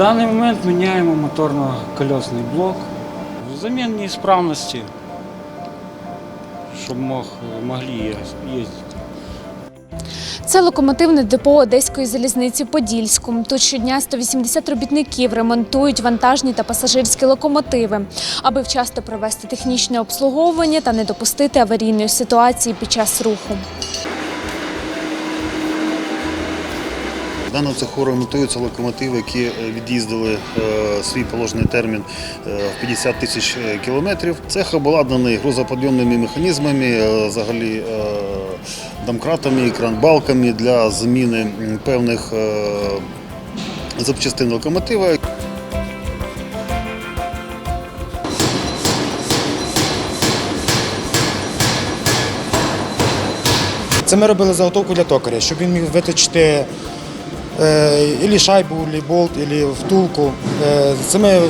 даний момент міняємо моторно-кольосний блок. Замін неісправності, щоб мог, могли їздити. Це локомотивне депо Одеської залізниці Подільську. Тут щодня 180 робітників ремонтують вантажні та пасажирські локомотиви, аби вчасно провести технічне обслуговування та не допустити аварійної ситуації під час руху. В даному цеху ремонтуються локомотиви, які е, від'їздили е, свій положений термін е, в 50 тисяч кілометрів. Цех обладнаний грузоподйомними механізмами, взагалі домкратами, кранбалками для заміни певних запчастин локомотива. Це ми робили заготовку для токаря, щоб він міг виточити ілі шайбу, ілі болт, ілі втулку. Е, Це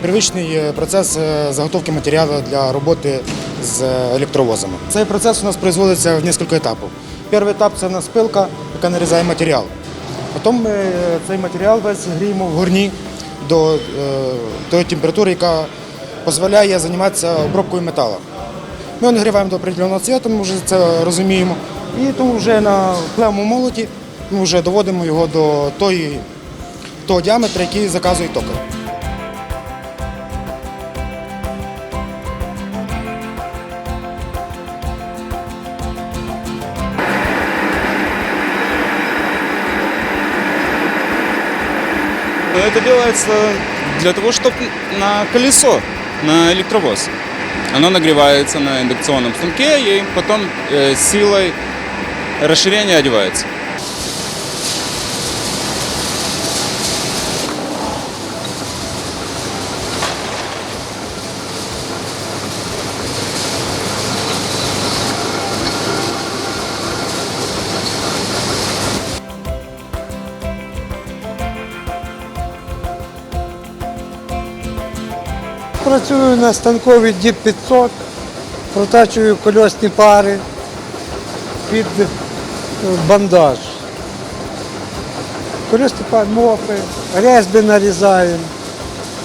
первичний е, процес е, заготовки матеріалу для роботи з електровозами. Цей процес у нас производиться в кілька етапів. Перший етап це у нас пилка, яка нарізає матеріал. Потім ми е, цей матеріал весь гріємо в горні до е, тої температури, яка дозволяє займатися обробкою металу. Ми нагріваємо до определеного цвіту, ми вже це розуміємо. І тому вже на плевому молоті ми вже доводимо його до тої, того діаметра, який заказує токар. Но это делается для того, чтобы на колесо, на электровоз. Оно нагревается на индукционном станке и потом э, силой расширения одевается. Працюю на станковій Діп 500, протачую кольосні пари під е, бандаж. Кольосні пари, мофи, різьби нарізаємо,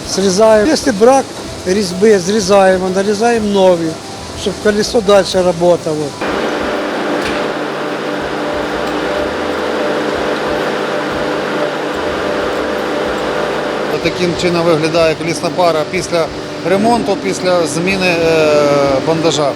зрізаємо. Якщо брак різьби, зрізаємо, нарізаємо нові, щоб колесо далі працювало. Таким чином виглядає колісна пара після ремонту, після зміни бандажа.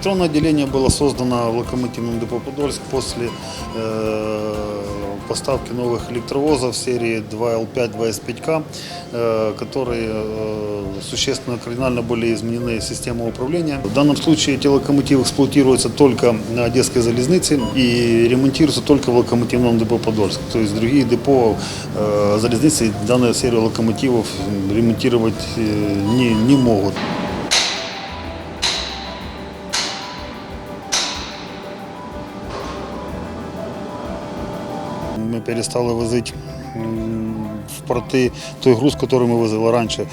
Электронное отделение было создано в локомотивном депо Подольск после э, поставки новых электровозов серии 2L5, 2S5К, э, которые э, существенно кардинально были изменены система управления. В данном случае эти локомотивы эксплуатируются только на Одесской залезнице и ремонтируются только в локомотивном депо Подольск. То есть другие депо э, залезницы данную серию локомотивов ремонтировать э, не, не могут. Мы перестали возить м, в порты той груз, который мы возили раньше.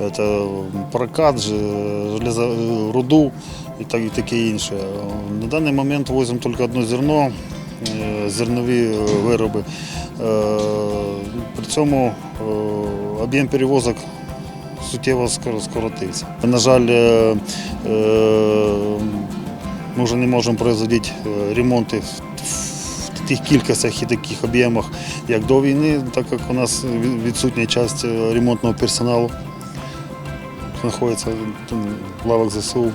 Это прокат, же- железо, руду і так, і таке інше. На даний момент возимо тільки одне зерно, е, зернові е, вироби. Е, При цьому е, об'єм перевозок суттєво скоро- скоротився. На жаль, е, е, ми вже не можемо производити е, ремонти в тих кількостях і таких об'ємах, як до війни, так як у нас відсутня частина ремонтного персоналу знаходиться в лавах ЗСУ.